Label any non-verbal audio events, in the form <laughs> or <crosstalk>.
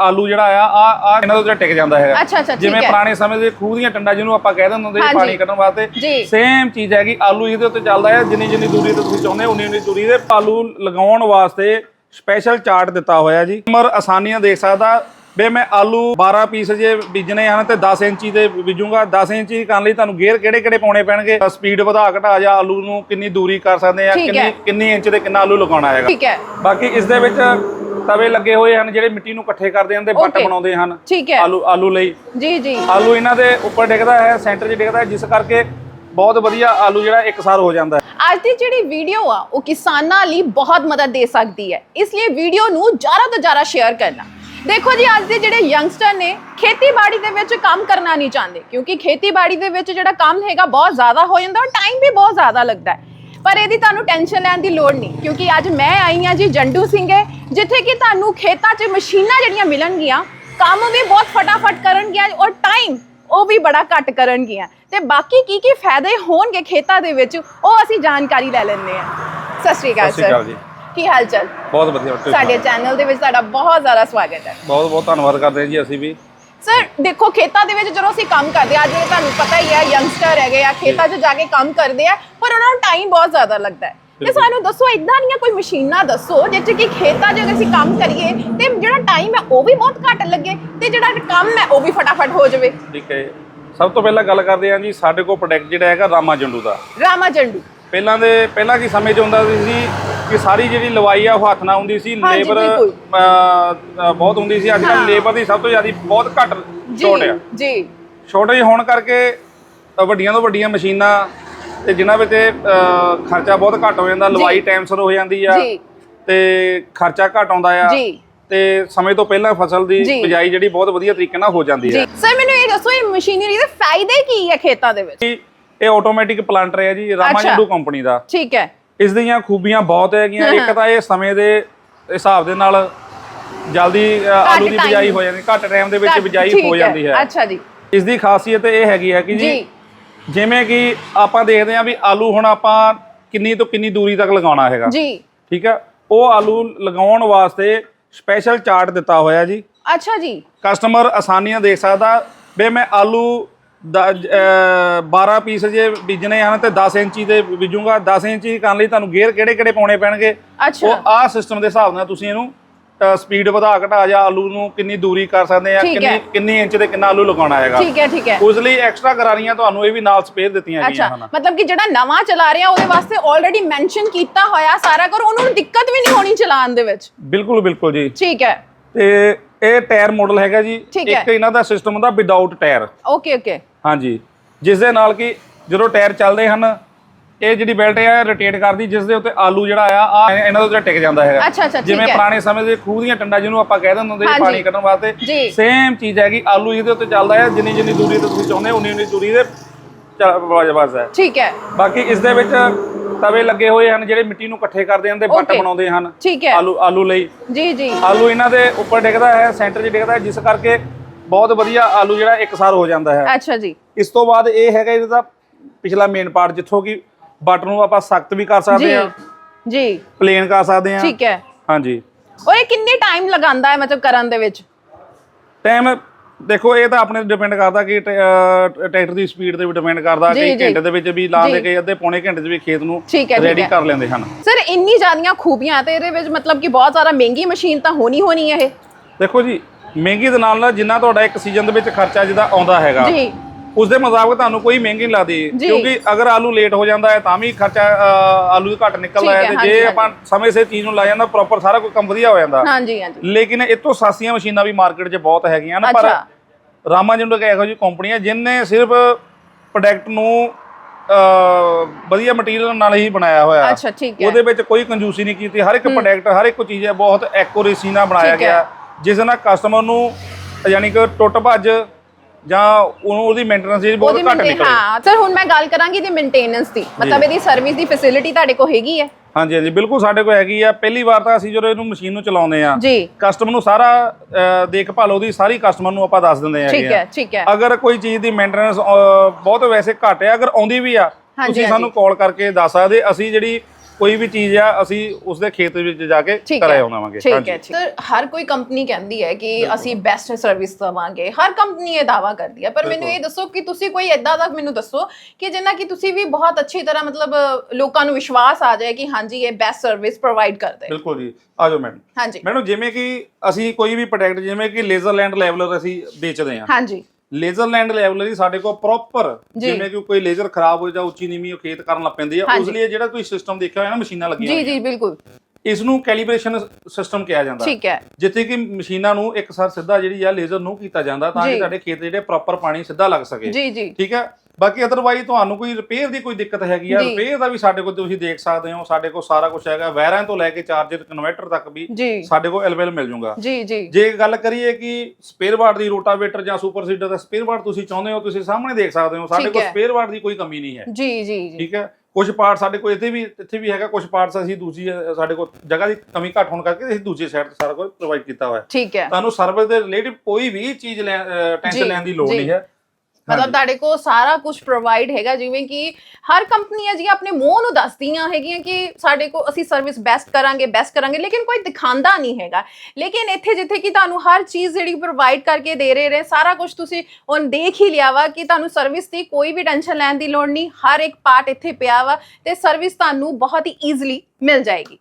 ਆਲੂ ਜਿਹੜਾ ਆ ਆ ਆ ਇਹਨਾਂ ਦੇ ਉੱਤੇ ਟਿਕ ਜਾਂਦਾ ਹੈਗਾ ਅੱਛਾ, ਅੱਛਾ, ਠੀਕ ਜਿਵੇਂ। ਪੁਰਾਣੇ ਸਮੇਂ ਦੇ ਖੂਹ ਦੀਆਂ ਟੰਡਾ ਜਿਹਨੂੰ ਆਪਾਂ ਕਹਿ ਦਿੰਦੇ ਹੁੰਦੇ ਸੀ। ਪਾਣੀ ਕੱਢਣ ਵਾਸਤੇ। ਸੇਮ ਚੀਜ਼ ਹੈਗੀ ਆਲੂ ਇਹਦੇ ਉੱਤੇ ਚੱਲਦਾ ਹੈ ਜਿੰਨੀ ਜਿੰਨੀ ਦੂਰੀ ਤੇ ਤੁਸੀਂ ਚਾਹੁੰਦੇ ਉਨੀ ਉਨੀ ਦੂਰੀ ਦੇ ਆਲੂ ਲਗਾਉਣ ਵਾਸਤੇ ਸਪੈਸ਼ਲ ਚਾਰਟ ਦਿੱਤਾ ਹੋਇਆ ਜੀ ਮਰ ਆਸਾਨੀਆਂ ਦੇਖ ਸਕਦਾ ਵੇ ਮੈਂ ਆਲੂ 12 ਪੀਸ ਜੇ ਬੀਜਣੇ ਹਨ ਤੇ 10 ਇੰਚੀ ਦੇ ਬੀਜੂਗਾ 10 ਇੰਚੀ ਕਰਨ ਲਈ ਤੁਹਾਨੂੰ ਗੇਅਰ ਕਿਹੜੇ ਕਿਹੜੇ ਪਾਉਣੇ ਪੈਣਗੇ ਸਪੀਡ ਵਧਾ ਘਟਾ ਜਾਂ ਆਲੂ ਨੂੰ ਕਿੰਨੀ ਦੂਰੀ ਕਰ ਸਕਦੇ ਆ। ਕਿੰਨੀ ਕਿੰਨੀ ਇੰਚ ਤੇ ਕਿੰਨਾ ਆਲੂ ਲਗਾਉਣਾ ਹੈਗਾ ਠੀਕ ਹੈ ਬਾਕੀ ਇਸ ਦੇ ਵਿੱਚ ਤਵੇ ਲੱਗੇ ਹੋਏ ਹਨ ਜਿਹੜੇ ਮਿੱਟੀ ਨੂੰ ਇਕੱਠੇ ਕਰਦੇ ਹਨ ਤੇ ਬੱਟ Okay. ਬਣਾਉਂਦੇ ਹਨ ਠੀਕ ਹੈ। ਆਲੂ ਆਲੂ ਲਈ। ਜੀ ਜੀ। ਆਲੂ ਇਹਨਾਂ ਦੇ ਉੱਪਰ ਡਿੱਗਦਾ ਹੈ ਸੈਂਟਰ 'ਚ ਡਿੱਗਦਾ ਹੈ ਜਿਸ ਕਰਕੇ ਬਹੁਤ ਵਧੀਆ ਆਲੂ ਜਿਹੜਾ ਇੱਕਸਾਰ ਹੋ ਜਾਂਦਾ ਹੈ। ਅੱਜ ਦੀ ਜਿਹੜੀ ਵੀਡੀਓ ਆ ਉਹ ਕਿਸਾਨਾਂ ਲਈ ਬਹੁਤ ਮਦਦ ਦੇ ਸਕਦੀ ਹੈ। ਇਸ ਲਈ ਵੀਡੀਓ ਨੂੰ ਜ਼ਿਆਦਾ ਤੋਂ ਜ਼ਿਆਦਾ ਸ਼ੇਅਰ ਕਰਨਾ। ਦੇਖੋ ਜੀ ਅੱਜ ਦੇ ਜਿਹੜੇ ਯੰਗਸਟਰ ਨੇ ਖੇਤੀਬਾੜੀ ਦੇ ਵਿੱਚ ਕੰਮ ਕਰਨਾ ਨਹੀਂ ਚਾਹੁੰਦੇ। ਕਿਉਂਕਿ ਖੇਤੀਬਾੜੀ ਦੇ ਵਿੱਚ ਜਿਹੜਾ ਕੰਮ ਹੈਗਾ ਬਹੁਤ ਜ਼ਿਆਦਾ ਹੋ ਜਾਂਦਾ ਔਰ ਟਾਈਮ ਵੀ ਬਹੁਤ ਜ਼ਿਆਦਾ ਲੱਗਦਾ ਹੈ। ਪਰ ਇਹਦੀ ਤੁਹਾਨੂੰ ਟੈਨਸ਼ਨ ਲੈਣ ਦੀ ਲੋੜ ਨਹੀਂ ਕਿਉਂਕਿ ਅੱਜ ਮੈਂ ਆਈ ਹਾਂ ਜੀ ਜੰਡੂ ਸਿੰਘੇ ਜਿੱਥੇ ਕਿ ਤੁਹਾਨੂੰ ਖੇਤਾਂ 'ਚ ਮਸ਼ੀਨਾਂ ਜਿਹੜੀਆਂ ਮਿਲਣਗੀਆਂ ਕੰਮ ਵੀ ਬਹੁਤ ਫਟਾਫਟ ਕਰਨਗੀਆਂ ਔਰ ਟਾਈਮ ਉਹ ਵੀ ਬੜਾ ਘੱਟ ਕਰਨਗੀਆਂ। ਤੇ ਬਾਕੀ ਕੀ ਕੀ ਫਾਇਦੇ ਹੋਣਗੇ ਖੇਤਾਂ ਦੇ ਵਿੱਚ ਉਹ ਅਸੀਂ ਜਾਣਕਾਰੀ ਲੈ ਲੈਂਦੇ ਹਾਂ। ਸਤਿ ਸ਼੍ਰੀ ਅਕਾਲ ਸ਼੍ਰੀ ਜੀ। ਕੀ ਹਾਲ ਚਾਲ? ਬਹੁਤ ਵਧੀਆ ਸਾਡੇ ਚੈਨਲ ਦੇ ਵਿੱਚ ਤੁਹਾਡਾ ਬਹੁਤ ਜ਼ਿਆਦਾ ਸਵਾਗਤ ਹੈ। ਬਹੁਤ ਬਹੁਤ ਧੰਨਵਾਦ ਕਰਦੇ ਜੀ ਅਸੀਂ ਵੀ। ਸਰ ਦੇਖੋ ਖੇਤਾਂ ਦੇ ਵਿੱਚ ਜਦੋਂ ਅਸੀਂ ਕੰਮ ਕਰਦੇ ਆ ਅੱਜ ਤੁਹਾਨੂੰ ਪਤਾ ਹੀ ਹੈ ਯੰਗਸਟਰ ਹੈਗੇ ਆ ਖੇਤਾਂ 'ਚ ਜਾ ਕੇ ਕੰਮ ਕਰਦੇ ਆ ਪਰ ਉਹਨਾਂ ਨੂੰ ਟਾਈਮ ਬਹੁਤ ਜ਼ਿਆਦਾ ਲੱਗਦਾ ਹੈ। ਤੇ। ਸਾਨੂੰ ਦੱਸੋ ਇਦਾਂ ਦੀਆਂ ਕੋਈ ਮਸ਼ੀਨਾਂ ਦੱਸੋ ਜਿੱਥੇ ਕਿ ਖੇਤਾਂ 'ਚ ਅਗਰ ਅਸੀਂ ਕੰਮ ਕਰੀਏ ਤੇ ਜਿਹੜਾ ਟਾਈਮ ਹੈ ਉਹ ਵੀ ਬਹੁਤ ਘੱਟ ਲੱਗੇ ਤੇ ਜਿਹੜਾ ਕੰਮ ਹੈ ਉਹ ਵੀ ਫਟਾਫਟ ਹੋ ਜਾਵੇ। ਠੀਕ ਹੈ ਸਭ ਤੋਂ ਪਹਿਲਾਂ ਗੱਲ ਕਰਦੇ ਹਾਂ ਜੀ ਸਾਡੇ ਕੋਲ ਪ੍ਰੋਡਕਟ ਜਿਹੜਾ ਹੈਗਾ ਰਾਮਾ ਜੰਡੂ ਦਾ। ਰਾਮਾ ਜੰਡੂ। ਪਹਿਲਾਂ ਦੇ ਪਹਿਲਾਂ ਕੀ ਸਮੇਂ 'ਚ ਹੁੰਦਾ ਸੀ ਕਿ ਸਾਰੀ ਜਿਹੜੀ ਲਵਾਈ ਆ ਉਹ ਹੱਥ ਨਾਲ ਹੁੰਦੀ ਸੀ ਹਾਂਜੀ, ਲੇਬਰ ਬਿਲਕੁਲ। ਬਹੁਤ ਹੁੰਦੀ ਸੀ। ਅੱਜ ਹਾਂ। ਕੱਲ੍ਹ ਲੇਬਰ ਦੀ ਸਭ ਤੋਂ ਜ਼ਿਆਦਾ ਬਹੁਤ ਘੱਟ ਜੀ ਛੋਟ ਆ। ਜੀ। ਛੋਟੇ ਹੋਣ ਕਰਕੇ ਅ, ਵੱਡੀਆਂ ਤੋਂ ਵੱਡੀਆਂ ਮਸ਼ੀਨਾਂ ਤੇ ਜਿਨ੍ਹਾਂ ਵਿੱਚ ਅ, ਖਰਚਾ ਬਹੁਤ ਘੱਟ ਹੋ ਜਾਂਦਾ ਲਵਾਈ ਟਾਈਮ ਸਿਰ ਹੋ ਜਾਂਦੀ ਆ ਜੀ। ਤੇ ਖਰਚਾ ਘੱਟ ਆਉਂਦਾ ਆ ਜੀ। ਤੇ ਸਮੇਂ ਤੋਂ ਪਹਿਲਾਂ ਫਸਲ ਦੀ ਜੀ। ਬਿਜਾਈ ਜਿਹੜੀ ਬਹੁਤ ਵਧੀਆ ਤਰੀਕੇ ਨਾਲ ਹੋ ਜਾਂਦੀ ਜੀ। ਹੈ ਸਰ ਮੈਨੂੰ ਇਹ ਦੱਸੋ ਇਹ ਮਸ਼ੀਨਰੀ ਦੇ ਫਾਇਦੇ ਕੀ ਹੈ ਖੇਤਾਂ ਦੇ ਵਿੱਚ? ਇਹ ਆਟੋਮੈਟਿਕ ਪਲਾਂਟਰ ਹੈ ਜੀ ਰਾਮਾ ਅੱਛਾ। ਜੰਡੂ ਕੰਪਨੀ ਦਾ। ਠੀਕ ਹੈ। ਇਸ ਦੀਆਂ ਖੂਬੀਆਂ ਬਹੁਤ ਹੈਗੀਆਂ। <laughs> ਇੱਕ ਤਾਂ ਇਹ ਸਮੇਂ ਦੇ ਹਿਸਾਬ ਦੇ ਨਾਲ ਜਲਦੀ ਆਲੂ ਦੀ time ਬਿਜਾਈ ਹੋ ਜਾਂਦੀ ਘੱਟ ਟਾਈਮ ਦੇ ਵਿੱਚ ਬਿਜਾਈ ਹੋ ਜਾਂਦੀ ਹੈ। ਅੱਛਾ ਜੀ। ਇਸ ਦੀ ਖਾਸੀਅਤ ਇਹ ਹੈਗੀ ਹੈ ਕਿ ਜੀ ਜੀ। ਜਿਵੇਂ ਕਿ ਆਪਾਂ ਦੇਖਦੇ ਹਾਂ ਵੀ ਆਲੂ ਹੁਣ ਆਪਾਂ ਕਿੰਨੀ ਤੋਂ ਕਿੰਨੀ ਦੂਰੀ ਤੱਕ ਲਗਾਉਣਾ ਹੈਗਾ। ਜੀ। ਠੀਕ ਹੈ? ਉਹ ਆਲੂ ਲਗਾਉਣ ਵਾਸਤੇ ਸਪੈਸ਼ਲ ਚਾਰਟ ਦਿੱਤਾ ਹੋਇਆ ਜੀ। ਅੱਛਾ ਜੀ। ਕਸਟਮਰ ਆਸਾਨੀਆਂ ਦੇਖ ਸਕਦਾ ਵੀ ਮੈਂ ਆਲੂ 12 ਪੀਸ ਜੇ ਬੀਜਣੇ ਹਨ ਤੇ 10 ਇੰਚੀ ਦੇ ਬੀਜੂਗਾ। 10 ਇੰਚੀ ਕਰਨ ਲਈ ਤੁਹਾਨੂੰ ਗੇਅਰ ਕਿਹੜੇ ਕਿਹੜੇ ਪਾਉਣੇ ਪੈਣਗੇ? ਉਹ ਆਹ ਸਿਸਟਮ ਦੇ ਹਿਸਾਬ ਨਾਲ ਤੁਸੀਂ ਇਹਨੂੰ ਸਪੀਡ ਵਧਾ ਘਟਾ ਜਾਂ ਆਲੂ ਨੂੰ ਕਿੰਨੀ ਦੂਰੀ ਕਰ ਸਕਦੇ ਆ। ਕਿੰਨੀ ਕਿੰਨੀ ਇੰਚ ਤੇ ਕਿੰਨਾ ਆਲੂ ਲਗਾਉਣਾ ਹੈਗਾ। ਠੀਕ ਹੈ ਠੀਕ ਹੈ। ਉਸ ਲਈ ਐਕਸਟਰਾ ਗਰਾਰੀਆਂ ਤੁਹਾਨੂੰ ਇਹ ਵੀ ਨਾਲ ਸਪੇਅਰ ਦਿੱਤੀਆਂ ਗਈਆਂ ਅੱਛਾ ਹਨ। ਮਤਲਬ ਕਿ ਜਿਹੜਾ ਨਵਾਂ ਚਲਾ ਰਿਹਾ ਉਹਦੇ ਵਾਸਤੇ ਆਲਰੇਡੀ ਮੈਂਸ਼ਨ ਕੀਤਾ ਹੋਇਆ ਸਾਰਾ ਕਰ ਉਹਨੂੰ ਦਿੱਕਤ ਵੀ ਨਹੀਂ ਹੋਣੀ ਚਲਾਉਣ ਦੇ ਵਿੱਚ। ਬਿਲਕੁਲ ਬਿਲਕੁਲ ਜੀ। ਠੀਕ ਹੈ। ਤੇ ਇਹ ਟਾਇਰ ਮਾਡਲ ਹੈਗਾ ਜੀ। ਇੱਕ ਇਹਨਾਂ ਦਾ ਸਿਸਟਮ ਹੁੰਦਾ ਵਿਦਆਊਟ ਟਾਇਰ। ਓਕੇ ਓਕੇ ਹਾਂਜੀ ਜਿਸ ਦੇ ਨਾਲ ਕਿ ਜਦੋਂ ਟਾਇਰ ਚੱਲਦੇ ਹਨ ਇਹ ਜਿਹੜੀ ਬੈਲਟ ਹੈ ਰੋਟੇਟ ਕਰਦੀ ਜਿਸ ਦੇ ਉੱਤੇ ਆਲੂ ਜਿਹੜਾ ਆ ਆ ਇਹਨਾਂ ਦੇ ਉੱਤੇ ਟਿਕ ਜਾਂਦਾ ਹੈਗਾ ਜਿਵੇਂ। ਪੁਰਾਣੇ ਸਮੇਂ ਦੇ ਖੂਹ ਦੀਆਂ ਟੰਡਾ ਜਿਹਨੂੰ ਆਪਾਂ ਕਹਿ ਦਿੰਦੇ ਹੁੰਦੇ ਸੀ। ਪਾਣੀ ਕੱਢਣ ਵਾਸਤੇ। ਸੇਮ ਚੀਜ਼ ਹੈਗੀ ਆਲੂ ਇਹਦੇ ਉੱਤੇ ਚੱਲਦਾ ਹੈ ਜਿੰਨੀ ਜਿੰਨੀ ਦੂਰੀ ਤੇ ਤੁਸੀਂ ਚਾਹੁੰਦੇ ਉਨੀ ਉਨੀ ਦੂਰੀ ਦੇ ਬਸ ਹੈ ਠੀਕ ਹੈ ਬਾਕੀ ਇਸ ਦੇ ਵਿੱਚ ਤਵੇ ਲੱਗੇ ਹੋਏ ਹਨ ਜਿਹੜੇ ਮਿੱਟੀ ਨੂੰ ਇਕੱਠੇ ਕਰਦੇ ਹਨ ਤੇ ਬੱਟ. ਬਣਾਉਂਦੇ ਹਨ ਆਲੂ ਆਲੂ ਲਈ ਜੀ ਜੀ ਆਲੂ ਇਹਨਾਂ ਦੇ ਉੱਪਰ ਡਿੱਗਦਾ ਹੈ ਸੈਂਟਰ 'ਚ ਡਿੱਗਦਾ ਹੈ ਜਿਸ ਕਰਕੇ ਬਹੁਤ ਵਧੀਆ ਆਲੂ ਜਿਹੜਾ ਇੱਕਸਾਰ ਹੋ ਜਾਂਦਾ ਹੈ। ਅੱਛਾ ਜੀ। ਇਸ ਤੋਂ ਬਾਅਦ ਇਹ ਹੈਗਾ ਇਹਦਾ ਪਿਛਲਾ ਮੇਨ ਪਾਰਟ ਜਿੱਥੋਂ ਕਿ ਬਟ ਨੂੰ ਆਪਾਂ ਸਖਤ ਵੀ ਕਰ ਸਕਦੇ ਹਾਂ। ਜੀ। ਪਲੇਨ ਕਰ ਸਕਦੇ ਹਾਂ। ਠੀਕ ਹੈ। ਹਾਂਜੀ। ਔਰ ਇਹ ਕਿੰਨੇ ਟਾਈਮ ਲਗਾਉਂਦਾ ਹੈ ਮਤਲਬ ਕਰਨ ਦੇ ਵਿੱਚ? ਟਾਈਮ ਦੇਖੋ ਇਹ ਤਾਂ ਆਪਣੇ ਡਿਪੈਂਡ ਕਰਦਾ ਕਿ ਟਰੈਕਟਰ ਦੀ ਸਪੀਡ ਤੇ ਵੀ ਡਿਪੈਂਡ ਕਰਦਾ ਜੀ। ਘੰਟੇ ਦੇ ਵਿੱਚ ਵੀ ਲਾ ਦੇ। ਕੇ ਅੱਧੇ ਪੌਣੇ ਘੰਟੇ 'ਚ ਵੀ ਖੇਤ ਨੂੰ ਰੈਡੀ। ਕਰ ਲੈਂਦੇ ਹਨ। ਸਰ ਇੰਨੀ ਜ਼ਿਆਦੀਆਂ ਖੂਬੀਆਂ ਤੇ ਇਹਦੇ ਵਿੱਚ ਮਤਲਬ ਕਿ ਬਹੁਤ ਜ਼ਿਆਦਾ ਮਹਿੰਗੀ ਮਸ਼ੀਨ ਤਾਂ ਹੋਣੀ ਹੋਣੀ ਹੈ ਇਹ? ਦੇਖੋ ਜੀ ਮਹਿੰਗੀ ਦੇ ਨਾਲ ਨਾਲ ਜਿੰਨਾ ਤੁਹਾਡਾ ਇੱਕ ਸੀਜ਼ਨ ਦੇ ਵਿੱਚ ਖਰਚਾ ਜਿਹਦਾ ਆਉਂਦਾ ਹੈਗਾ ਜੀ ਉਸ ਦੇ ਮੁਤਾਬਕ ਤੁਹਾਨੂੰ ਕੋਈ ਮਹਿੰਗੀ ਨਹੀਂ ਲੱਗਦੀ ਜੀ। ਕਿਉਂਕਿ ਅਗਰ ਆਲੂ ਲੇਟ ਹੋ ਜਾਂਦਾ ਹੈ ਤਾਂ ਵੀ ਖਰਚਾ ਆਲੂ ਘੱਟ ਨਿਕਲਦਾ ਹੈ ਤੇ ਜੇ। ਆਪਾਂ ਸਮੇਂ ਸਿਰ ਚੀਜ਼ ਨੂੰ ਲਾ ਜਾਂਦਾ ਪ੍ਰੋਪਰ ਸਾਰਾ ਕੁਝ ਕੰਮ ਵਧੀਆ ਹੋ ਜਾਂਦਾ ਹਾਂਜੀ ਹਾਂਜੀ ਲੇਕਿਨ ਇਹ ਤੋਂ ਸਸਤੀਆਂ ਮਸ਼ੀਨਾਂ ਵੀ ਮਾਰਕੀਟ 'ਚ ਬਹੁਤ ਹੈਗੀਆਂ ਨੇ ਪਰ ਰਾਮਾ ਜਿੰਦੋ ਇੱਕ ਇਹੋ ਜਿਹੀ ਕੰਪਨੀ ਹੈ ਜਿਨੇ ਸਿਰਫ ਪ੍ਰੋਡਕਟ ਨੂੰ ਵਧੀਆ ਮਟੀਰੀਅਲ ਨਾਲ ਹੀ ਬਣਾਇਆ ਹੋਇਆ। ਅੱਛਾ, ਠੀਕ ਹੈ। ਉਹਦੇ ਵਿੱਚ ਕੋਈ ਕੰਜੂਸੀ ਨਹੀਂ ਕੀਤੀ ਹਰ ਇੱਕ ਪ੍ਰੋਡਕਟ ਹਰ ਇੱਕ ਚੀਜ਼ ਹੈ ਬਹੁਤ ਐਕੂਰੇਸੀ ਨਾਲ ਬਣਾਇਆ। ਗਿਆ ਜਿਸ ਨਾਲ ਕਸਟਮਰ ਨੂੰ ਯਾਨੀ ਕਿ ਟੁੱਟ ਭੱਜ ਜਾਂ ਉਹਨੂੰ ਉਹਦੀ ਮੇਨਟੇਨੈਂਸ ਜਿਹੜੀ ਬਹੁਤ ਘੱਟ ਨਿਕਲੇ ਹਾਂ ਸਰ ਹੁਣ ਮੈਂ ਗੱਲ ਕਰਾਂਗੀ ਦੀ ਮੇਨਟੇਨੈਂਸ ਦੀ। ਮਤਲਬ ਇਹਦੀ ਸਰਵਿਸ ਦੀ ਫੈਸਿਲਿਟੀ ਤੁਹਾਡੇ ਕੋਲ ਹੈਗੀ ਹੈ? ਹਾਂਜੀ ਹਾਂਜੀ ਬਿਲਕੁਲ ਸਾਡੇ ਕੋਲ ਹੈਗੀ ਆ। ਪਹਿਲੀ ਵਾਰ ਤਾਂ ਅਸੀਂ ਜਦੋਂ ਇਹਨੂੰ ਮਸ਼ੀਨ ਨੂੰ ਚਲਾਉਂਦੇ ਆ ਜੀ। ਕਸਟਮਰ ਨੂੰ ਸਾਰਾ ਦੇਖਭਾਲ ਉਹਦੀ ਸਾਰੀ ਕਸਟਮਰ ਨੂੰ ਆਪਾਂ ਦੱਸ ਦਿੰਦੇ ਆ ਠੀਕ ਹੈ ਠੀਕ ਹੈ। ਅਗਰ ਕੋਈ ਚੀਜ਼ ਦੀ ਮੇਨਟੇਨੈਂਸ ਬਹੁਤ ਵੈਸੇ ਘੱਟ ਹੈ। ਅਗਰ ਆਉਂਦੀ ਵੀ ਆ ਤੁਸੀਂ ਸਾਨੂੰ ਕਾਲ ਕਰਕੇ ਦੱਸ ਸਕਦੇ। ਅਸੀਂ ਜਿਹੜੀ ਕੋਈ ਵੀ ਚੀਜ਼ ਆ ਅਸੀਂ ਉਸਦੇ ਖੇਤ ਵਿੱਚ ਜਾ ਕੇ ਠੀਕ ਕਰਾਇਆ ਹੈ। ਆਉਣਾਵਾਂਗੇ। ਠੀਕ ਹੈ ਸਰ ਹਰ ਕੋਈ ਕੰਪਨੀ ਕਹਿੰਦੀ ਹੈ ਕਿ ਅਸੀਂ ਬੈਸਟ ਸਰਵਿਸ ਦਵਾਂਗੇ। ਹਰ ਕੰਪਨੀ ਇਹ ਦਾਵਾ ਕਰਦੀ ਹੈ। ਪਰ ਮੈਨੂੰ। ਇਹ ਦੱਸੋ ਕਿ ਤੁਸੀਂ ਕੋਈ ਏਦਾਂ ਦਾ ਮੈਨੂੰ ਦੱਸੋ ਕਿ ਜਿੰਨਾ ਕਿ ਤੁਸੀਂ ਵੀ ਬਹੁਤ ਅੱਛੀ ਤਰ੍ਹਾਂ ਮਤਲਬ ਲੋਕਾਂ ਨੂੰ ਵਿਸ਼ਵਾਸ ਆ ਜਾਏ ਕਿ ਹਾਂਜੀ ਇਹ ਬੈਸਟ ਸਰਵਿਸ ਪ੍ਰੋਵਾਈਡ ਕਰਦੇ ਹੈ। ਬਿਲਕੁਲ ਜੀ। ਆ ਜਾਓ ਮੈਡਮ ਹਾਂਜੀ। ਮੈਡਮ ਜਿਵੇਂ ਕਿ ਅਸੀਂ ਕੋਈ ਵੀ ਪ੍ਰੋਡਕਟ ਜਿਵੇਂ ਕਿ ਲੇਜ਼ਰਲੈਂਡ ਲੈਵਲਰ ਅਸੀਂ ਵੇਚਦੇ ਹਾਂ। ਹਾਂਜੀ। ਲੇਜ਼ਰਲੈਂਡ ਲੈਵਲਰ ਸਾਡੇ ਕੋਲ ਪ੍ਰੋਪਰ। ਜਿਵੇਂ ਕਿ ਕੋਈ ਲੇਜ਼ਰ ਖਰਾਬ ਹੋ ਜਾ ਉੱਚੀ ਨੀਵੀਂ ਉਹ ਖੇਤ ਕਰਨ ਲੱਗ ਪੈਂਦੀ ਆ ਉਸ। ਲਈ ਜਿਹੜਾ ਤੁਸੀਂ ਸਿਸਟਮ ਦੇਖਿਆ ਹੋਇਆ ਨਾ ਮਸ਼ੀਨਾਂ ਲੱਗੀਆਂ ਜੀ ਜੀ ਬਿਲਕੁਲ ਇਸ ਨੂੰ ਕੈਲੀਬ੍ਰੇਸ਼ਨ ਸਿਸਟਮ ਕਿਹਾ ਜਾਂਦਾ। ਠੀਕ ਹੈ। ਜਿੱਥੇ ਕਿ ਮਸ਼ੀਨਾਂ ਨੂੰ ਇੱਕ ਸਾਰ ਸਿੱਧਾ ਜਿਹੜੀ ਆ ਲੇਜ਼ਰ ਨੂੰ ਕੀਤਾ ਜਾਂਦਾ ਤਾਂ। ਕਿ ਤੁਹਾਡੇ ਖੇਤ ਜਿਹੜੇ ਪ੍ਰੋਪਰ ਪਾਣੀ ਸਿੱਧਾ ਲੱਗ ਸਕੇ। ਜੀ ਜੀ। ਠੀਕ ਹੈ? ਬਾਕੀ ਅਦਰਵਾਈਜ਼ ਤੁਹਾਨੂੰ ਕੋਈ ਰਿਪੇਅਰ ਦੀ ਕੋਈ ਦਿੱਕਤ ਹੈਗੀ ਆ। ਰਿਪੇਅਰ ਦਾ ਵੀ ਸਾਡੇ ਕੋਲ ਤੁਸੀਂ ਦੇਖ ਸਕਦੇ ਹੋ। ਸਾਡੇ ਕੋਲ ਸਾਰਾ ਕੁਝ ਹੈਗਾ। ਵਾਇਰਾਂ ਤੋਂ ਲੈ ਕੇ ਚਾਰਜਰ ਕਨਵਰਟਰ ਤੱਕ ਵੀ ਸਾਡੇ ਕੋਲ ਅਵੇਲੇਬਲ ਮਿਲ ਜਾਊਗਾ ਜੀ ਜੀ। ਜੇ ਗੱਲ ਕਰੀਏ ਕਿ ਸਪੇਅਰ ਪਾਰਟ ਦੀ ਰੋਟਾਵੇਟਰ ਜਾਂ ਸੁਪਰ ਸੀਡਰ ਦਾ ਸਪੇਅਰ ਪਾਰਟ ਤੁਸੀਂ ਚਾਹੁੰਦੇ ਹੋ ਤੁਸੀਂ ਸਾਹਮਣੇ ਦੇਖ ਸਕਦੇ ਹੋ। ਸਾਡੇ ਕੋਲ। ਸਪੇਅਰ ਪਾਰਟ ਦੀ ਕੋਈ ਕਮੀ ਨਹੀਂ ਹੈ। ਜੀ ਜੀ। ਠੀਕ ਹੈ? ਕੁਝ ਪਾਰਟ ਸਾਡੇ ਕੋਲ ਇੱਥੇ ਵੀ ਇੱਥੇ ਵੀ ਹੈਗਾ ਕੁਝ ਪਾਰਟਸ ਅਸੀਂ ਦੂਜੀ ਸਾਡੇ ਕੋਲ ਜਗ੍ਹਾ ਦੀ ਕਮੀ ਘੱਟ ਹੋਣ ਕਰਕੇ ਅਸੀਂ ਦੂਜੀ ਸਾਈਡ ਸਾਰਾ ਕੁਝ ਪ੍ਰੋਵਾਈਡ ਕੀਤਾ ਹੋਇਆ ਹੈ। ਠੀਕ ਹੈ। ਤੁਹਾਨੂੰ ਸਰਵਿਸ ਦੇ ਰਿਲੇਟਿਵ ਕੋਈ ਵੀ ਚੀਜ਼ ਟੈਨਸ਼ਨ ਲੈਣ ਦੀ ਲੋੜ। ਨਹੀਂ ਹੈ। ਮਤਲਬ ਤੁਹਾਡੇ ਕੋਲ ਸਾਰਾ ਕੁਝ ਪ੍ਰੋਵਾਈਡ ਹੈਗਾ ਜਿਵੇਂ ਕਿ ਹਰ ਕੰਪਨੀ ਹੈ ਜੀ ਆਪਣੇ ਮੂੰਹ ਨੂੰ ਦੱਸਦੀਆਂ ਹੈਗੀਆਂ ਕਿ ਸਾਡੇ ਕੋਲ ਅਸੀਂ ਸਰਵਿਸ ਬੈਸਟ ਕਰਾਂਗੇ ਬੈਸਟ ਕਰਾਂਗੇ ਲੇਕਿਨ ਕੋਈ ਦਿਖਾਉਂਦਾ ਨਹੀਂ ਹੈਗਾ। ਲੇਕਿਨ ਇੱਥੇ ਜਿੱਥੇ ਕਿ ਤੁਹਾਨੂੰ ਹਰ ਚੀਜ਼ ਜਿਹੜੀ ਪ੍ਰੋਵਾਈਡ ਕਰਕੇ ਦੇ ਰਹੇ ਨੇ ਸਾਰਾ ਕੁਝ ਤੁਸੀਂ ਹੁਣ ਦੇਖ ਹੀ ਲਿਆ ਵਾ ਕਿ ਤੁਹਾਨੂੰ ਸਰਵਿਸ ਦੀ ਕੋਈ ਵੀ ਟੈਨਸ਼ਨ ਲੈਣ ਦੀ ਲੋੜ ਨਹੀਂ ਹਰ ਇੱਕ ਪਾਰਟ ਇੱਥੇ ਪਿਆ ਵਾ ਤੇ ਸਰਵਿਸ ਤੁਹਾਨੂੰ ਬਹੁਤ ਹੀ ਈਜ਼ੀਲੀ ਮਿਲ ਜਾਏਗੀ।